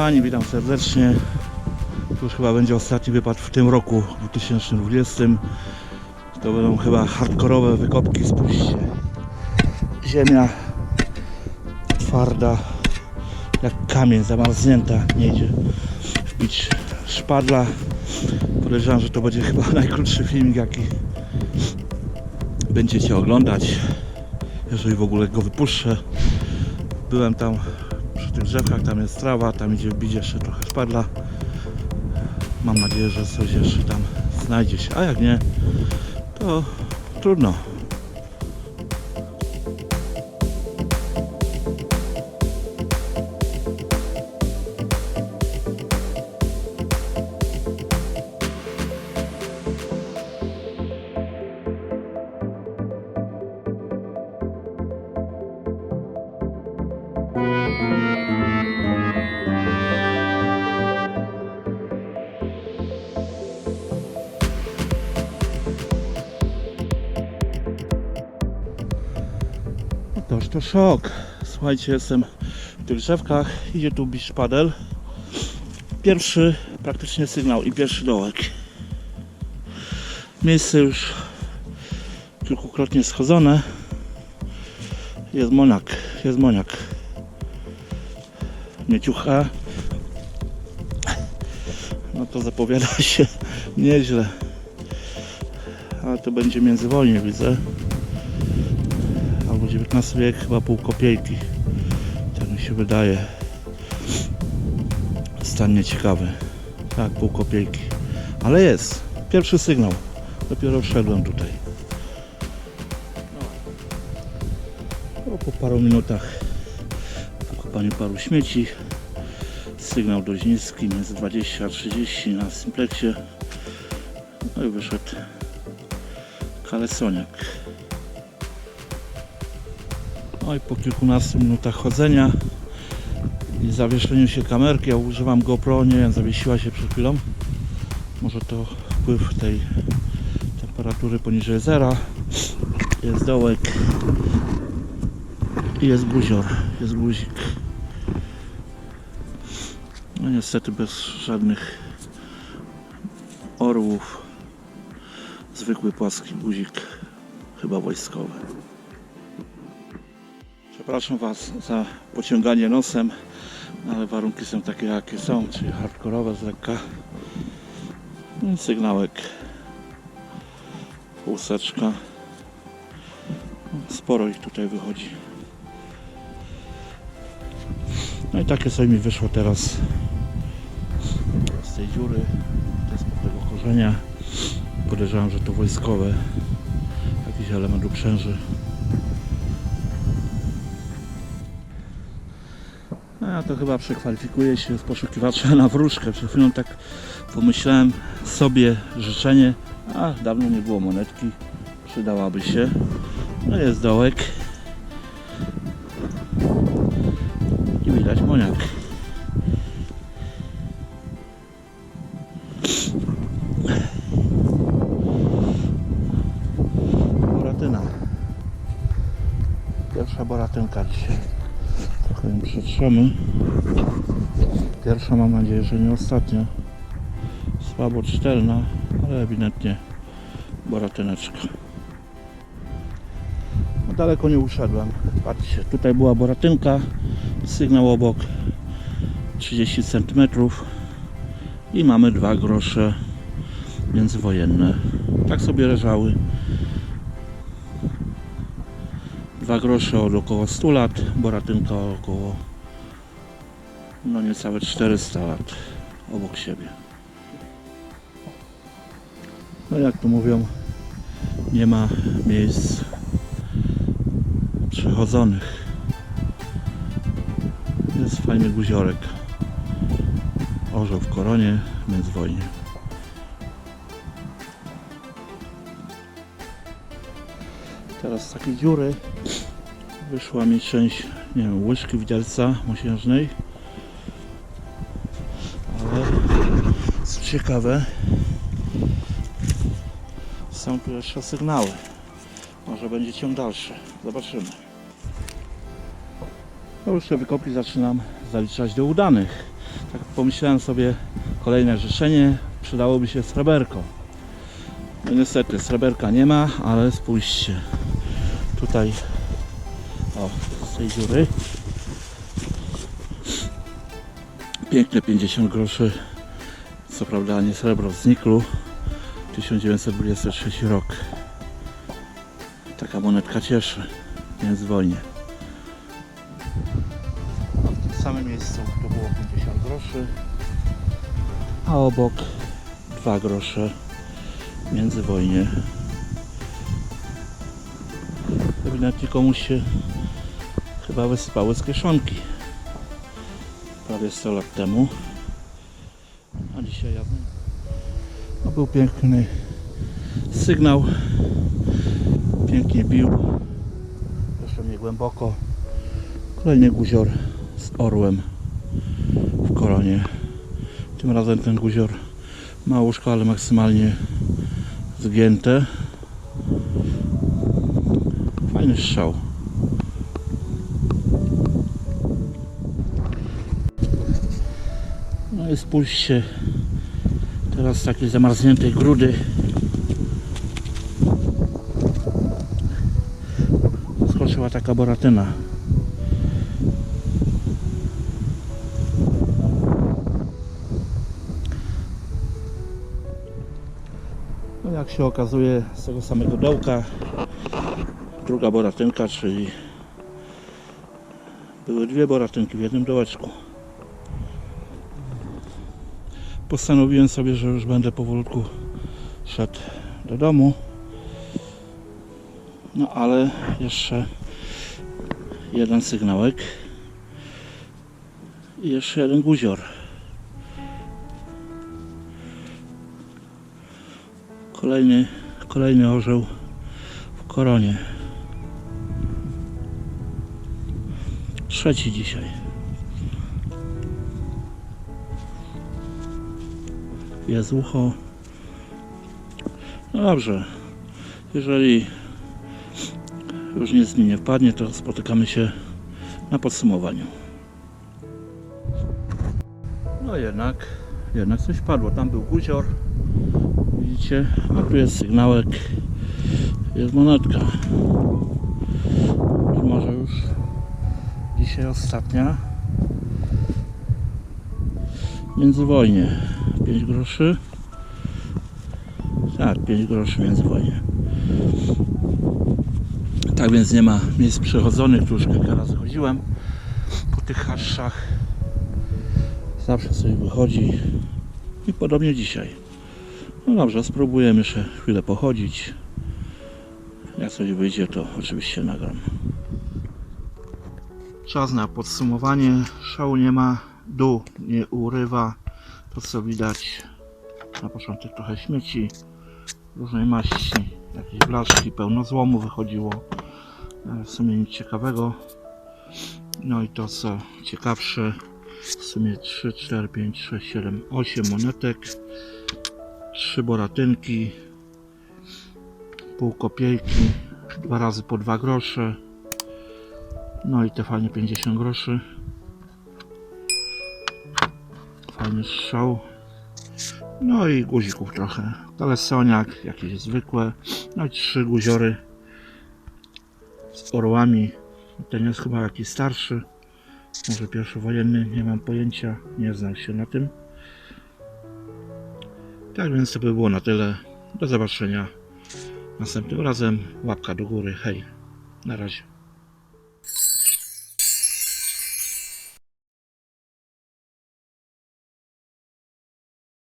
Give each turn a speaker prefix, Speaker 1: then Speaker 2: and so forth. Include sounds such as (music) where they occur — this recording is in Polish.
Speaker 1: Kochani, witam serdecznie. To już chyba będzie ostatni wypad w tym roku 2020. To będą chyba hardkorowe wykopki. Spójrzcie. Ziemia twarda, jak kamień, zamarznięta. Nie idzie wbić szpadla. Podejrzewam, że to będzie chyba (laughs) najkrótszy filmik, jaki będziecie oglądać. Jeżeli w ogóle go wypuszczę. Byłem tam przy tych drzewkach, tam jest trawa, tam idzie wbić jeszcze trochę szpadla. Mam nadzieję, że coś jeszcze tam znajdzie się, a jak nie, to trudno. To szok. Słuchajcie, jestem w tych idzie tu bić szpadel. Pierwszy praktycznie sygnał i pierwszy dołek. Miejsce już kilkukrotnie schodzone. Jest moniak, jest moniak. Mieciucha. No to zapowiada się nieźle. Ale to będzie międzywojnie widzę albo XIX wiek, chyba pół kopiejki. Tak mi się wydaje. Stan nieciekawy. Tak, pół kopiejki. Ale jest. Pierwszy sygnał. Dopiero wszedłem tutaj. No, po paru minutach wykopaniu paru śmieci. Sygnał dość niski, między 20 a 30 na simpleksie. No i wyszedł kalesoniak. No i po kilkunastu minutach chodzenia i zawieszeniu się kamerki, ja używam GoPro, nie wiem, zawiesiła się przed chwilą. Może to wpływ tej temperatury poniżej zera. Jest dołek i jest guzior, jest guzik. No niestety bez żadnych orłów. Zwykły płaski guzik, chyba wojskowy. Przepraszam Was za pociąganie nosem, ale warunki są takie jakie są, czyli hardkorowe z lekka. Sygnałek, półseczka. Sporo ich tutaj wychodzi. No i takie sobie mi wyszło teraz z tej dziury, pod tego korzenia. Podejrzewam, że to wojskowe, jakiś element uprzęży. A ja to chyba przekwalifikuję się w poszukiwacza (laughs) na wróżkę. Przed chwilą tak pomyślałem sobie życzenie, a dawno nie było monetki, przydałaby się. No jest dołek. I widać moniak. Boratyna. Pierwsza boratynka dzisiaj. Pierwsza mam nadzieję, że nie ostatnia. Słabo czytelna, ale ewidentnie boratyneczka. No daleko nie uszedłem. Patrzcie, tutaj była boratynka, sygnał obok 30 cm i mamy dwa grosze międzywojenne. Tak sobie leżały. Dwa grosze od około 100 lat, boratynka około no niecałe 400 lat obok siebie. No jak to mówią, nie ma miejsc przechodzonych. Jest fajny guziorek. Orzeł w koronie, międzywojnie. Teraz z takiej dziury wyszła mi część, nie wiem, łyżki widelca mosiężnej. Co ciekawe, są tu jeszcze sygnały. Może będzie ciąg dalszy. Zobaczymy. No już te wykopki zaczynam zaliczać do udanych. Tak pomyślałem sobie, kolejne życzenie, przydałoby się sreberko. No niestety, sreberka nie ma, ale spójrzcie. Tutaj, o, z tej dziury. Piękne 50 groszy. Co prawda nie srebro z niklu. 1923 rok. Taka monetka cieszy. Więc wojnie. A w tym samym miejscu to było 50 groszy. A obok 2 grosze międzywojnie. Ewidentnie komuś się chyba wysypały z kieszonki. Prawie 100 lat temu. Był piękny sygnał. Pięknie bił. Jeszcze mnie głęboko. Kolejny guzior z orłem w koronie. Tym razem ten guzior ma łóżko, ale maksymalnie zgięte. Fajny strzał. No i spójrzcie teraz z takiej zamarzniętej grudy skoczyła taka boratyna. No jak się okazuje z tego samego dołka druga boratynka, czyli były dwie boratynki w jednym dołeczku. Postanowiłem sobie, że już będę powolutku szedł do domu. No ale jeszcze jeden sygnałek i jeszcze jeden guzior. Kolejny, kolejny orzeł w koronie. Trzeci dzisiaj. Jest ucho. No dobrze. Jeżeli już nic mi nie wpadnie, to spotykamy się na podsumowaniu. No jednak, jednak coś padło. Tam był guzior. Widzicie? A tu jest sygnałek. Jest monetka. I może już dzisiaj ostatnia. Międzywojnie. 5 groszy. Tak, 5 groszy międzywojnie. Tak więc nie ma miejsc przechodzonych, tu już kilka razy chodziłem po tych haszczach. Zawsze sobie wychodzi i podobnie dzisiaj. No dobrze, spróbujemy jeszcze chwilę pochodzić. Jak coś wyjdzie, to oczywiście nagram. Czas na podsumowanie. Szału nie ma, dół nie urywa. To co widać na początek trochę śmieci, różnej maści, jakieś blaszki, pełno złomu wychodziło. E, W sumie nic ciekawego. No i to co ciekawsze, w sumie 3, 4, 5, 6, 7, 8 monetek, 3 boratynki, pół kopiejki, dwa razy po 2 grosze, no i te fajnie 50 groszy. Fajny strzał. No i guzików trochę. Telesoniak, jakieś zwykłe. No i trzy guziory z orłami. Ten jest chyba jakiś starszy. Może pierwszowojenny, nie mam pojęcia. Nie znam się na tym. Tak więc to by było na tyle. Do zobaczenia następnym razem. Łapka do góry. Hej. Na razie.